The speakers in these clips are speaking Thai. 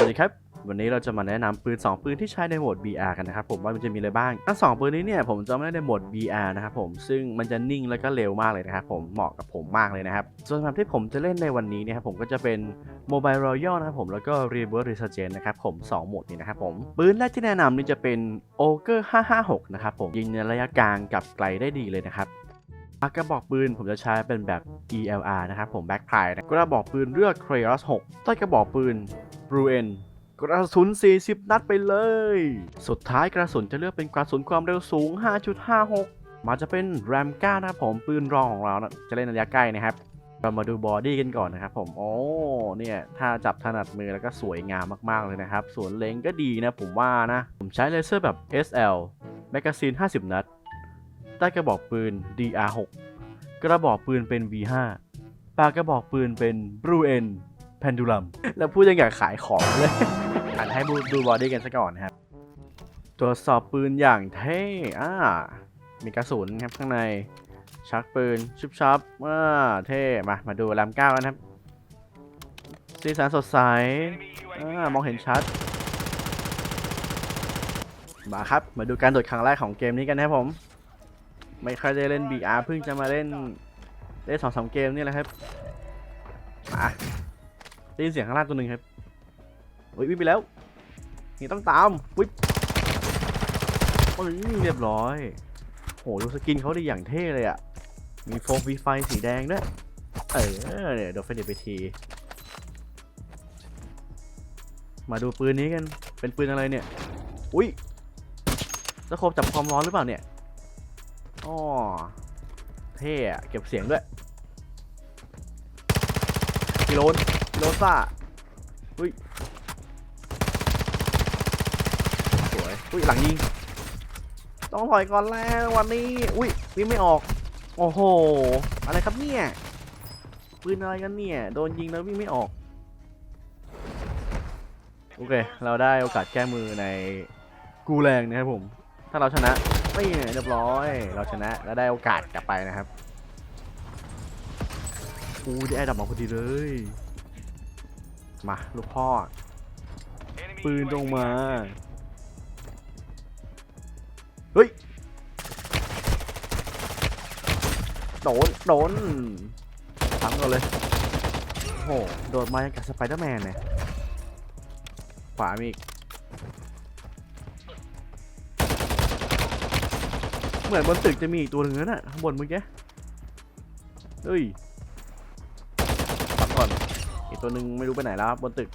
วัสดีครับวันนี้เราจะมาแนะนำปืน 2 ปืนที่ใช้ในโหมด VR กันนะครับผมว่ามันจะมีอะไรบ้าง ทั้ง 2 ปืนนี้เนี่ยผมจะไม่ได้ในโหมด VR นะครับผมซึ่งมันจะนิ่งแล้วก็เร็วมากเลยนะครับผมเหมาะกับผมมากเลยนะครับ ส่วนสำหรับที่ผมจะเล่นในวันนี้เนี่ยครับผมก็จะเป็น Mobile Royale นะครับผมแล้วก็ Reverse Resurgence นะครับผม 2 โหมดนี้นะครับผมปืนแรกที่แนะนำนี่จะเป็น Ogre 556 นะครับผมยิงในระยะกลางกับไกลได้ดีเลยนะครับปากกระบอกปืนผมจะใช้เป็นแบบ ELR นะครับผม Back p r i นะกระบอกปืนเลือก Kratos 6ใต้กระบอกปืน b r u e n กระสุน 40 นัดไปเลย สุดท้ายกระสุนจะเลือกเป็นกระสุนความเร็วสูง 5.56 มาจะเป็น RAM 9นะครับผมปืนรองของเรานะจะเล่นระยะใกล้นะครับ เรามาดูบอดี้กันก่อนนะครับผม โอ้ เนี่ย ถ้าจับถนัดมือแล้วก็สวยงามมากๆเลยนะครับ ส่วนเล็งก็ดีนะผมว่านะ ผมใช้เลเซอร์แบบ SL แมกกาซีน 50 นัด ใต้กระบอกปืน DR6 กระบอกปืนเป็น V5 ปากกระบอกปืนเป็น Blue N Pendulum แล้วพูดยังอยากขายของเลยอ่านให้ดูดูบอดี้กันซะก่อนนะครับ ตรวจสอบปืนอย่างเท่อ่ามีกระสุนครับข้างใน ชักปืนชุบชับอ่าเท่ มา มาดูลำเก้ากันครับ สีสันสดใสอ่ามองเห็นชัด มาครับ มาดูการโดดครั้งแรกของเกมนี้กันนะครับผม ไม่ค่อยได้เล่น BR เพิ่งจะมาเล่นได้สองสามเกมนี่แหละครับมา ได้ยินเสียงข้างล่างตัวหนึ่งครับอุ้ยวิ่งไปแล้วนี่ต้องตามอุ้ยโอ้ยเรียบร้อยโหดูสกินเขาดีอย่างเท่เลยอะ มีโฟมมีไฟสีแดงด้วย เออเนี่ยโดนเฟนเดไปที มาดูปืนนี้กัน เป็นปืนอะไรเนี่ย อุ้ยตะโคบจับความร้อนหรือเปล่าเนี่ยอ๋อเท่อะเก็บเสียงด้วยกิโลน โลซ่าอุ้ยสวยอุ้ยหลังยิงต้องถอยก่อนแล้ววันนี้อุ้ยวิ่งไม่ออก โอ้โห อะไรครับเนี่ยปืนอะไรกันเนี่ย โดนยิงแล้ววิ่งไม่ออก โอเค เราได้โอกาสแก้มือในกูแรงนะครับผม ถ้าเราชนะนี่เรียบร้อย เราชนะแล้วได้โอกาสกลับไปนะครับ อูได้ไอ้ดับมาพอดีเลย มาลูกพ่อ ปืนตรงมา เฮ้ย โดน โดนทำก่อนเลย โอ้โหโดดมาอย่างกับสไปเดอร์แมนเนี่ยขวามีอีก เหมือนบนตึกจะมีอีกตัวหนึ่งนั่นน่ะข้างบนเมื่อกี้ เฮ้ยปักก่อนอีก ตัวหนึ่งไม่รู้ไปไหนแล้วบนตึก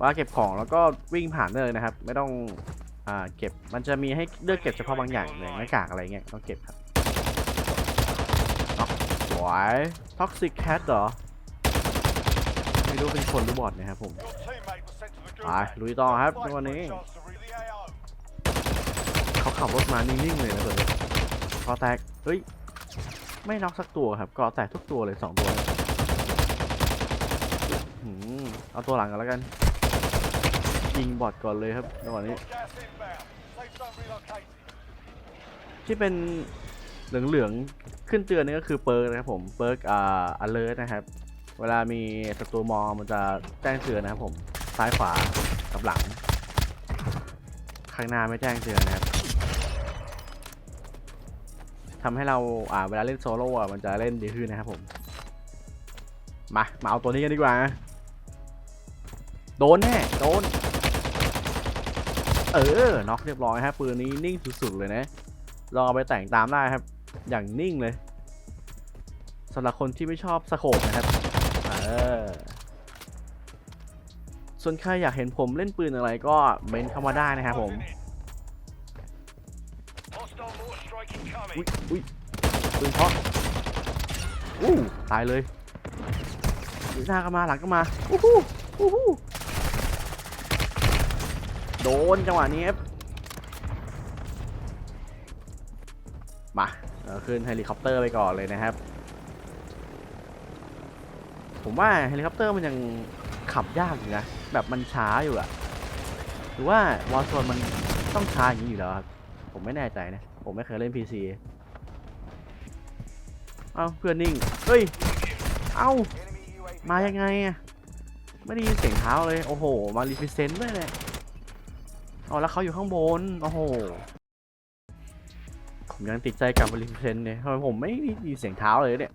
ว่าเก็บของแล้วก็วิ่งผ่านได้เลยนะครับ ไม่ต้องอ่าเก็บมันจะมีให้เลือกเก็บเฉพาะบางอย่างอย่างหน้ากากอะไรเงี้ยต้องเก็บครับน็อกสวยท็อกซิกแคทเหรอไม่รู้เป็นคนหรือบอทนะครับผมไปลุยต่อครับในวันนี้เขาขับรถมานิ่งๆเลยนะตัวนี้กอแตกเฮ้ย ไม่น็อกสักตัวครับกอแตกทุกตัวเลยสองตัวเลยหืมเอาตัวหลังกันแล้วกัน ยิงบอทก่อนเลยครับในวันนี้ ที่เป็นเหลืองๆขึ้นเตือนนี่ก็คือเปิร์กนะครับผมเปิร์กอ่า alert นะครับ เวลามีศัตรูมองมันจะแจ้งเตือนนะครับผมซ้ายขวากับหลัง ข้างหน้าไม่แจ้งเตือนนะครับ ทำให้เราอ่าเวลาเล่นโซโล่อะมันจะเล่นดีขึ้นนะครับผมมามาเอาตัวนี้กันดีกว่าโดนแน่โดนเออน็อกเรียบร้อยครับปืนนี้นิ่งสุดๆเลยนะลองเอาไปแต่งตามได้ครับ อย่างนิ่งเลยสำหรับคนที่ไม่ชอบสโคปนะครับเออส่วนใครอยากเห็นผมเล่นปืนอะไรก็เมนเข้ามาได้นะครับผม อุ้ยอุ้ยปืนเพาะอู้ตายเลยหน้าก็มาหลังก็มาอู้หูอู้หูโดนจังหวะนี้ครับมาเราขึ้นเฮลิคอปเตอร์ไปก่อนเลยนะครับ ผมว่าเฮลิคอปเตอร์มันยังขับยากอยู่นะ แบบมันช้าอยู่อะหรือว่าวอลโซนมันต้องช้าอย่างนี้อยู่แล้วครับ ผมไม่แน่ใจนะ ผมไม่เคยเล่น PC เอ้าเพื่อนนิ่ง เฮ้ย เอ้า มายังไงอะไม่ได้ยินเสียงเท้าเลย โอ้โห มารีฟิเซนต์ด้วยเนี่ยอ๋อแล้วเขาอยู่ข้างบน โอ้โห ผมยังติดใจกับรีฟิเซนต์เนี่ยทำไมผมไม่ได้ยินเสียงเท้าเลยเนี่ย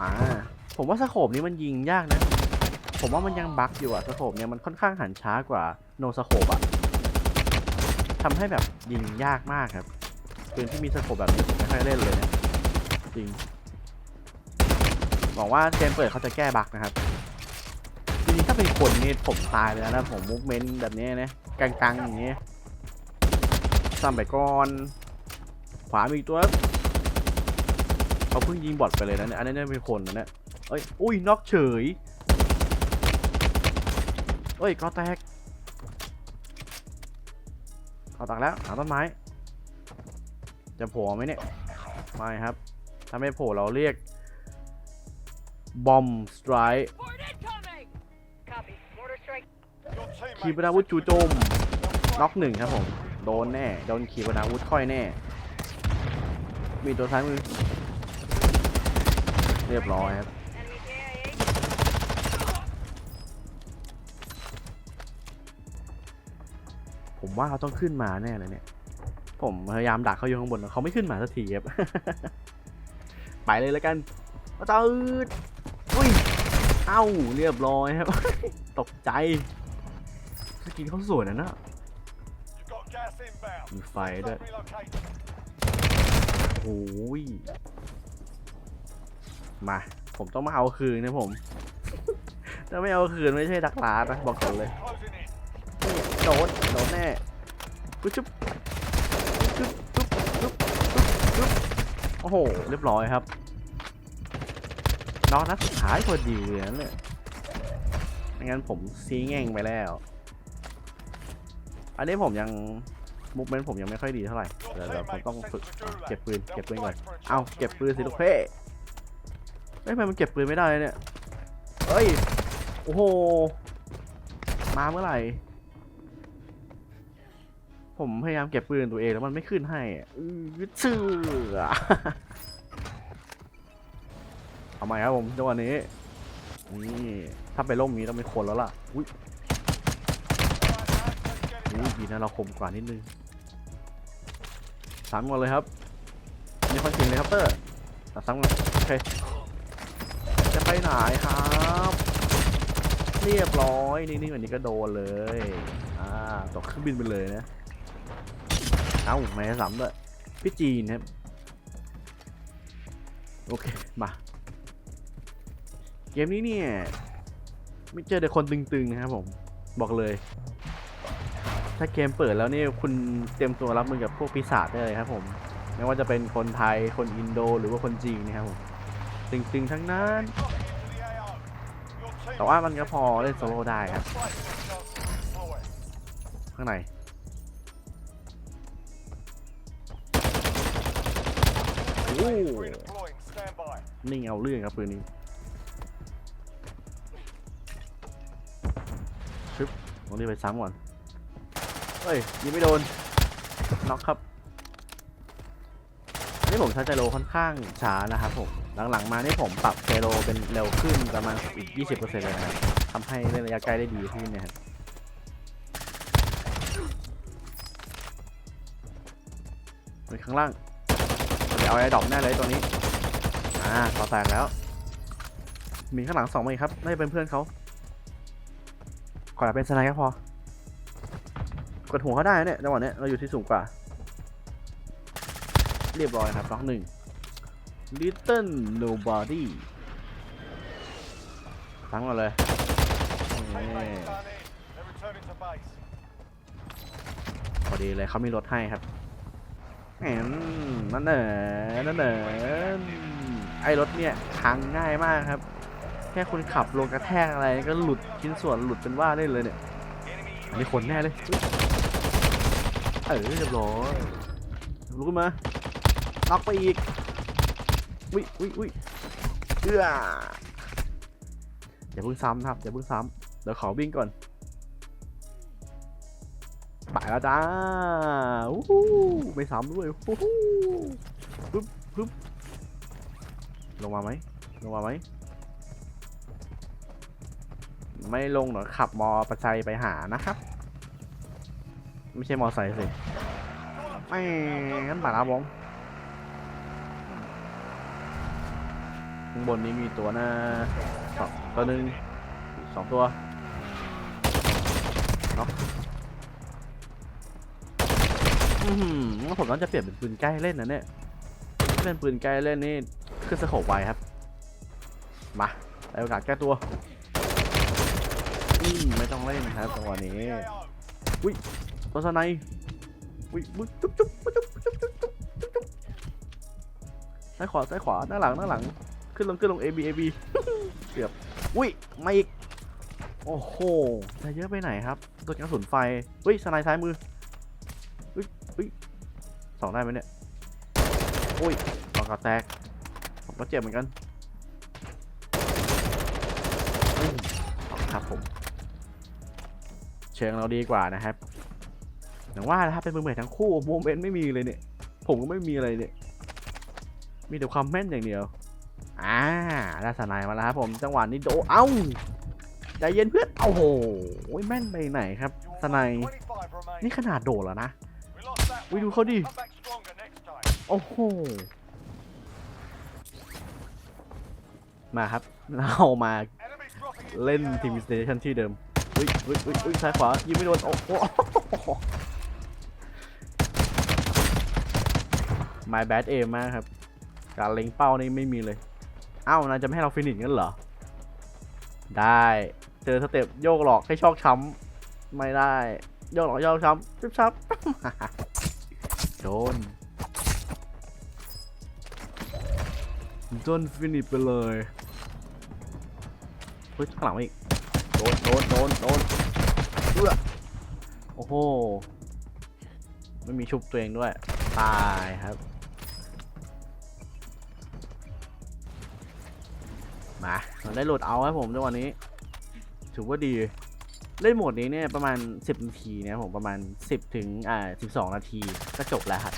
อ่าผมว่าสโคปนี้มันยิงยากนะ ผมว่ามันยังบั๊กอยู่อะสโคปเนี่ยมันค่อนข้างหันช้ากว่าโนสโคปอะ ทำให้แบบยิงยากมากครับปืนที่มีสโคปแบบนี้ผมไม่ค่อยเล่นเลยนะจริงหวังว่าเกมเปิดเขาจะแก้บั๊กนะครับจริงๆถ้าเป็นคนนี่ผมตายไปแล้วนะผมมุกเมนต์แบบนี้นะกังๆอย่างเงี้ซ้ำไปก่อนขวามีตัวเขาเพิ่งยิงบอทไปเลยนะเนี่ยอันนี้เป็นคนนะเนี่ยเอ้ยอุ้ยนอกเฉยเอ้ยก็แตก ก็แตกแล้วหาต้นไม้ จะโผล่ไหมเนี่ย ไม่ครับ ถ้าไม่โผล่เราเรียกบอมสไตร์ขีปนาวุธจูโจมน็อกหนึ่งครับผม โดนแน่ โดนขีปนาวุธค่อยแน่ มีตัวซ้ายมือ เรียบร้อยครับ ว่าเขาต้องขึ้นมาแน่เลยเนี่ย ผมพยายามดักเขาอยู่ข้างบนเขาไม่ขึ้นมาสักทีครับไปเลยแล้วกันมาตืดอุ้ย เอ้า เรียบร้อยครับ ตกใจ สกินเขาสวยนะเนอะมีไฟด้วยโอ้ย มา ผมต้องมาเอาคืนนะผม ถ้าไม่เอาคืนไม่ใช่ดักลาดนะบอกก่อนเลย โดน โดนแน่ ปุ๊บจุ๊บจุ๊บจุ๊บจุ๊บจุ๊บจุ๊บโอ้โห เรียบร้อยครับน้องนัดสุดท้ายพอดีเลยนั่นเนี่ยไม่งั้นผมซีแง่งไปแล้ว อันนี้ผมยังมุกเมนต์ผมยังไม่ค่อยดีเท่าไหร่เดี๋ยวผมต้องฝึกเก็บปืนเก็บปืนก่อน เอาเก็บปืนสิลูกเพ่เฮ้ยทำไมมันเก็บปืนไม่ได้เนี่ยเฮ้ย โอ้โห มาเมื่อไหร่ ผมพยายามเก็บปืนตัวเองแล้วมันไม่ขึ้นให้อือชื่ออะเอาใหม่ครับผมจังหวะนี้ นี่ถ้าไปล่มนี้ต้องเป็นคนแล้วล่ะ อุ้ย All right, lads, let's get it อุ้ยดีนะเราคมกว่านิดนึงสามก่อนเลยครับมีคนจริงเลยครับเตอร์ตัดซ้ำก่อนโอเคจะไปไหนครับเรียบร้อยนิ่งๆแบบนี้ก็โดนเลย อ่าตกเครื่องบินไปเลยนะ เอ้าไม่ซ้ำด้วยพี่จีนครับโอเค มา เกมนี้เนี่ย ไม่เจอแต่คนตึงๆนะครับผม บอกเลย ถ้าเกมเปิดแล้วนี่คุณเตรียมตัวรับมือกับพวกปีศาจได้เลยครับผม ไม่ว่าจะเป็นคนไทย คนอินโด หรือว่าคนจีนนะครับผม ตึงๆทั้งนั้น แต่ว่ามันก็พอเล่นโซโล่ได้ครับ ข้างใน นิ่งเอาเรื่องครับปืนนี้ชึบตรงนี้ไปซ้ำก่อนเฮ้ยยิงไม่โดนน็อกครับนนี้ผมใช้ไจโรค่อนข้างช้านะครับผมหลังๆมานี่ผมปรับไจโรเป็นเร็วขึ้นประมาณอีก 20%เลยนะครับทำให้เล่นระยะไกลได้ดีขึ้นเนะครับไปข้างล่าง เอาไอ้ดอกแน่เลยตัวนี้ อ่าต่อแตกแล้ว มีข้างหลังสองมาอีกครับ น่าจะเป็นเพื่อนเขาขอเป็นสไนก็พอ กดหัวเขาได้เนี่ยจังหวะเนี้ยเราอยู่ที่สูงกว่า เรียบร้อยครับน้องหนึ่ง Little Nobody ตั้งมาเลยพอดีเลยเขามีรถให้ครับ แหมนั่นเหนอนั่นเหนอไอรถเนี่ยพังง่ายมากครับ แค่คุณขับลงกระแทกอะไรก็หลุดชิ้นส่วนหลุดเป็นว่าได้เลยเนี่ย Enemy อันนี้คนแน่เลย เออเรียบร้อยลุกขึ้นมาน็อกไปอีกวิวิวิเอื้ออย่าเพิ่งซ้ำครับอย่าเพิ่งซ้ำเดี๋ยวขอวิ่งก่อน ไปแล้วจ้าอู้หูไม่ซ้ำด้วยอู้หูปึ๊บปึ๊บลงมาไหมลงมาไหมไม่ลงหรอขับมอประชัยไปหานะครับ ไม่ใช่มอไซค์สิไม่งั้นป่าละวงข้างบนนี้มีตัวหน้าสองตัวหนึ่งสองตัวเนาะ อือหือผมต้องจะเปลี่ยนเป็นปืนใกล้เล่นนะเนี่ยถ้าเป็นปืนใกล้เล่นนี่ขึ้นสโคปไวครับ มาได้โอกาสแก้ตัวอืมไม่ต้องเล่นครับจังหวะนี้ AO. ตัวสไนอุ้ยจุ๊บจุ๊บจุ๊บจุ๊บจุ๊บจุ๊บจุ๊บจุ๊บจุ๊บซ้ายขวาซ้ายขวาหน้าหลังหน้าหลัง ขึ้นลงขึ้นลง A B A B เกือบ อุ้ยมาอีก โอ้โหจะเยอะไปไหนครับ ตัวกระสุนไฟ อุ้ยสไนซ้ายมือ อุ้ยสองได้ไหมเนี่ยอุ้ยตอกระแตกผมก็เจ็บเหมือนกันครับผมเชิงเราดีกว่านะครับอย่างว่านะครับเป็นมือใหม่ทั้งคู่โมเมนต์ไม่มีเลยเนี่ย ผมก็ไม่มีอะไรเนี่ย มีแต่ความแม่นอย่างเดียว อ่าได้สไนด์มาแล้วครับผม จังหวะนี้โดเอ้าใจเย็นเพื่อน โอ้โหแม่นไปไหนครับสไนด์25 remain. นี่ขนาดโดดแล้วนะ We lost that อุ้ย one. ดูเขาดิ โอ้โห มาครับ เรามาเล่นทีมสเตชันที่เดิมอุ้ยอุ้ยอุ้ยอุ้ยซ้ายขวายิงไม่โดน โอ้โห My bad aim มากครับ การเล็งเป้านี่ไม่มีเลยเอ้านายจะไม่ให้เราฟินิชงั้นเหรอ ได้ เจอสเต็ปโยกหลอกให้ชอกช้ำไม่ได้ โยกหลอกโยกช้ำชิบชับ โดนโดนฟินิชไปเลยเฮ้ยข้างหลังมาอีกโดนโดนโดนโดนเอื้อโอ้โหไม่มีชุบตัวเองด้วย ตายครับ มาเราได้โหลดเอาครับผมในวันนี้ ถือว่าดี เล่นโหมดนี้เนี่ยประมาณ 10นาทีนะผมประมาณ 10 ถึงอ่า12 นาทีก็จบแล้วครับ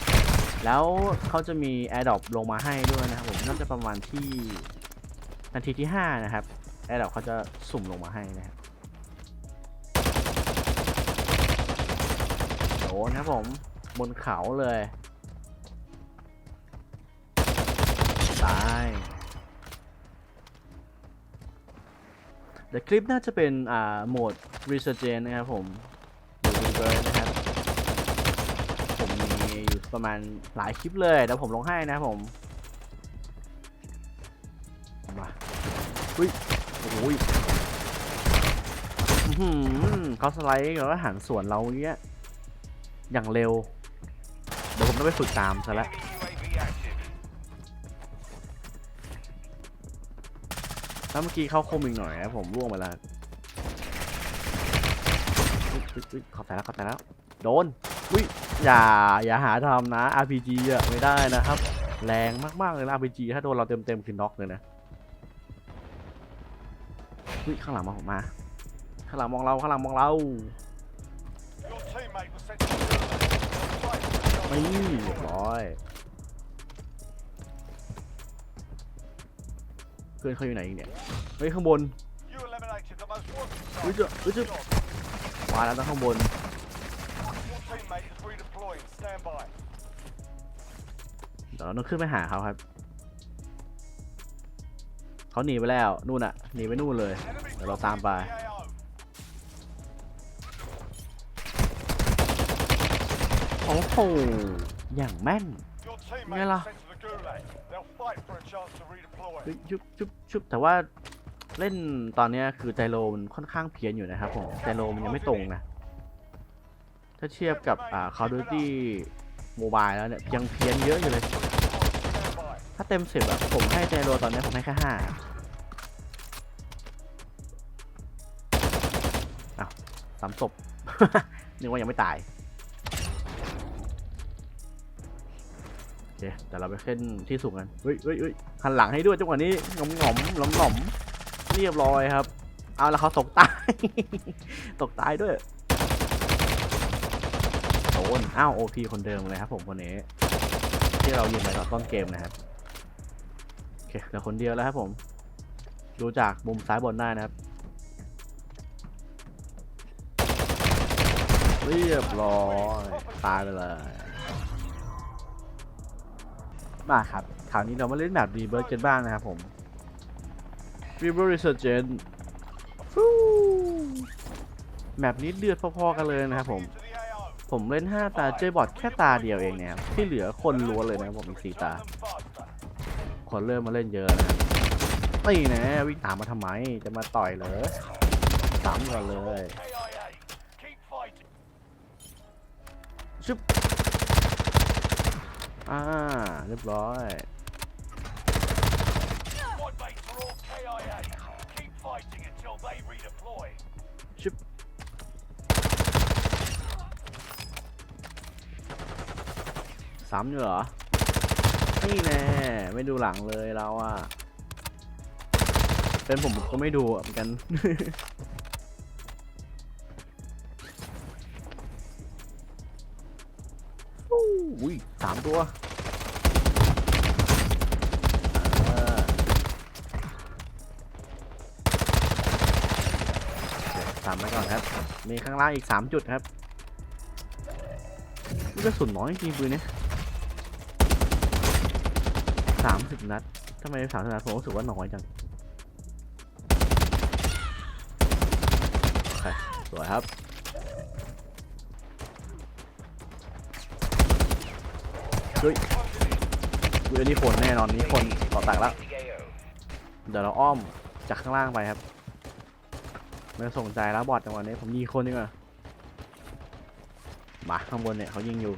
แล้วเขาจะมี AirDrop ลงมาให้ด้วยนะครับผมน่าจะประมาณที่นาทีที่ 5 นะครับ AirDrop เขาจะสุ่มลงมาให้นะครับโดนครับผมบนเขาเลยตายเดี๋ยวคลิปน่าจะเป็นอ่าโหมด Resurgence นะครับผมหรือ Rebirth นะครับ ผมมีอยู่ประมาณหลายคลิปเลยเดี๋ยวผมลงให้นะครับผม มาอุ้ยโอ้ยอื้อหือเขาสไลด์แล้วหันสวนเราเงี้ย อย่างเร็ว เดี๋ยวผมต้องไปฝึกตามซะแล้วแล้วเมื่อกี้เข้าคมอีกหน่อยนะผมร่วงไปแล้ว อุ๊ยอุ๊ยอุ๊ยขอบใจแล้วขอบใจแล้ว โดน อุ้ย อย่า อย่าหาทำนะ RPG อะไม่ได้นะครับ แรงมากๆเลยนะ RPG ถ้าโดนเราเต็มๆคือน็อกเลยนะอุ้ยข้างหลังมาผมมา ข้างหลังมองเรา ข้างหลังมองเรา Your teammate was sent to the gulag. Fight for the ไม่ chance to เรียบ redeploy. ร้อย เพื่อนเขาอยู่ไหนอีกเนี่ย เฮ้ยข้างบน You eliminated the most wanted เฮ้ย target. เจ้าเฮ้ยเจ้า Job. มาแล้วนะข้างบน Your teammate is redeploying. Stand by. เดี๋ยวเราต้องขึ้นไปหาเขาครับ เขาหนีไปแล้วนู่นอะหนีไปนู่นเลย Enemy Để lo dropping tam into bài. the AO. โอ้โหอย่างแม่น Your teammate Nghe là- was sent to the gulag. They'll fight for a chance to redeploy. เฮ้ยชุบชุบชุบแต่ว่า เล่นตอนนี้คือไจโรมันค่อนข้างเพี้ยนอยู่นะครับผมไจโรมันยังไม่ตรงนะ ถ้าเทียบกับอ่า Call of Duty Mobile แล้วเนี่ยยังเพี้ยนเยอะอยู่เลย ถ้าเต็มสิบอะผมให้ไจโรตอนนี้ผมให้แค่ห้าอ้าวสามศพนึกว่ายังไม่ตายโอเคแต่เราไปขึ้นที่สูงกันเฮ้ยเฮ้ยเฮ้ยหันหลังให้ด้วยจังหวะนี้งอมงอมหลอมหลอม เรียบร้อยครับ เอาแล้วเขาตกตาย ตกตายด้วยโดนอ้าวโอพีคนเดิมเลยครับผมคนนี้ ที่เรายืนไปตอนต้นเกมนะครับ โอเคเหลือคนเดียวแล้วครับผม ดูจากมุมซ้ายบนได้นะครับ เรียบร้อย ตายไปเลย มาครับคราวนี้เรามาเล่นแบบรีเบิร์ดกันบ้างนะครับผม รีเบิร์ Resurgent ฟู้แบบนี้เดือดพอๆกันเลยนะครับผม ผมเล่น 5 ตาเจอบอทแค่ตาเดียวเองเนี่ยที่เหลือคนล้วนเลยนะครับผมอีก4ตา คนเริ่มมาเล่นเยอะนะครับนี่นะวิ่งตามมาทำไมจะมาต่อยเหรอสามก่อนเลยชึบอ่าเรียบร้อย สามอยู่เหรอ นี่แน่ไม่ดูหลังเลยเราอะเป็นผมผมก็ไม่ดูเหมือนกัน อุ้ยสามตัวสามไปก่อนครับ มีข้างล่างอีกสามจุดครับนี่กระสุนน้อยจริงปืนเนี้ยามสิบนัดทำไมสามสิบนัดผมรู้สึกว่าน้อยจังโอเคสวยครับเฮ้ยเฮ้ยนี่คนแน่นอนนี่คนต่อแตกแล้ว เดี๋ยวเราอ้อมจากข้างล่างไปครับไม่สนใจแล้วบอดจังหวะนี้ผมยิงคนดีกว่ามาข้างบนเนี่ยเขายิงอยู่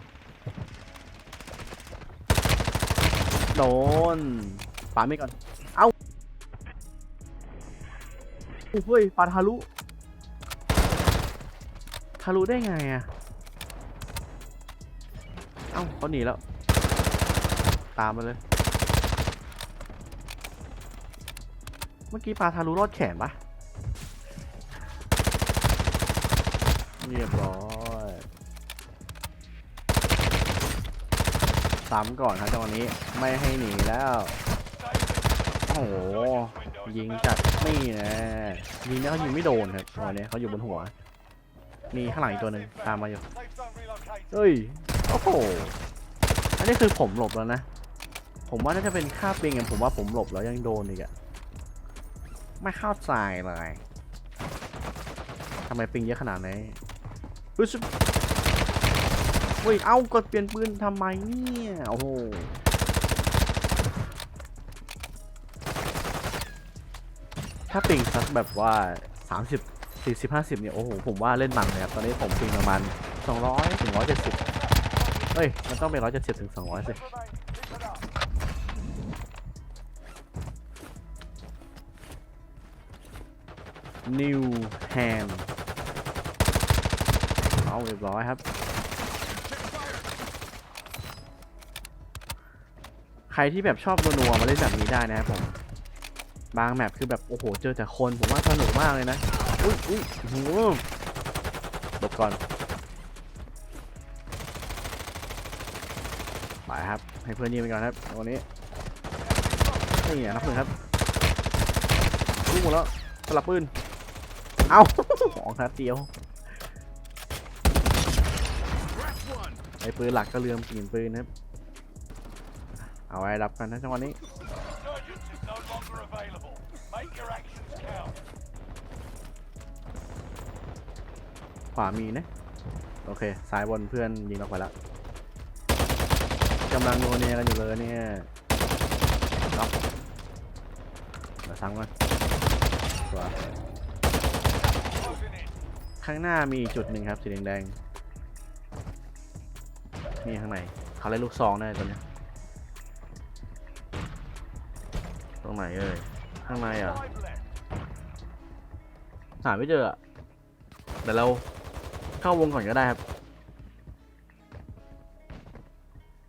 โดนปาไม่ก่อน เอ้าโอ้เฮ้ยปาทะลุทะลุได้ไงอะเอ้าเขาหนีแล้ว ตามมาเลย เมื่อกี้ปลาทารุรอดแขนปะเรียบร้อ สามก่อนครับจังหวะนี้ไม่ให้หนีแล้ว โอ้โหยิงจัดนี่นะยิงแล้วเขายิงไม่โดนครับจังหวะนี้เขาอยู่บนหัวมีข้างหลังอีกตัวหนึ่งตามมาอยู่เฮ้ยโอ้โหอันนี้คือผมหลบแล้วนะ ผมว่าน่าจะเป็นค่าปิงอะผมว่าผมหลบแล้วยังโดนอีกอะไม่เข้าใจเลยทำไมปิงเยอะขนาดนี้ เฮ้ย เอ้ากดเปลี่ยนปืนทำไมเนี่ย โอ้โห ถ้าปิงสักแบบว่า 30 40 50เนี่ย โอ้โห ผมว่าเล่นมันเลยครับ ตอนนี้ผมปิงประมาณ 200ถึง170 เฮ้ย มันต้องเป็น 170ถึง200สิ Remain. Keep it up. New Ham เอาเรียบร้อยครับ ใครที่แบบชอบนัวๆมาเล่นแบบนี้ได้นะครับผม บางแมปคือแบบโอ้โหเจอแต่คนผมว่าสนุกมากเลยนะ อุ้ยอุ้ยโหหลบก่อนไปครับ ให้เพื่อนยิงไปก่อนครับวันนี้นี่อะนับหนึ่งครับลูกหมดแล้วสลับปืน เอาของครับเดียวไอ้ปืนหลักก็เลือมกลิ่นปืนนะครับ เอาไว้รับกันนะจังหวะนี้ขวามีนะ โอเคซ้ายบนเพื่อนยิงออกไปแล้วกำลังโนเนียกันอยู่เลยเนี่ยล็อกเดี๋ยวซ้ำกันตัวข้างหน้ามีจุดหนึ่งครับสีแดงๆนี่ข้างในเขาเล่นลูกซองแน่ตัวเนี้ย รงไหนเอ่ยข้างในอะหาไม่เจออะเดี๋ยวเราเข้าวงก่อนก็ได้ครับ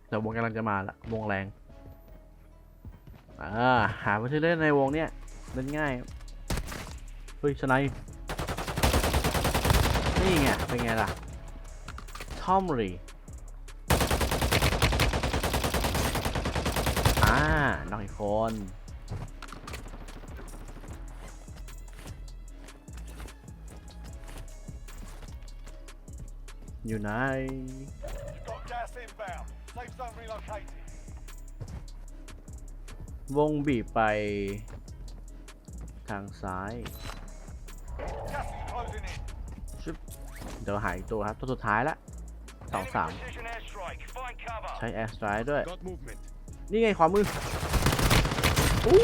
เดี๋ยววงกำลังจะมาละวงแรงอ่าหาพื้นที่เล่นในวงเนี้ยเล่นง่ายเฮ้ยชนายนี่ไงเป็นไงล่ะทอมรีอ่าน้องอีกคน อยู่ไหน got gas inbound. Safe zone relocated. วงบีบไป ทางซ้าย Gas is closing in. ชึบเดี๋ยวหายตัวครับ ตัวสุดท้ายละสองสาม Precision airstrike. Find cover. ใช้แอร์สไตร์ด้วย Got movement. นี่ไงขวามืออู้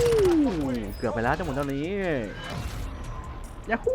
เกือบไปแล้วจังหวะตอนนี้ยาฮู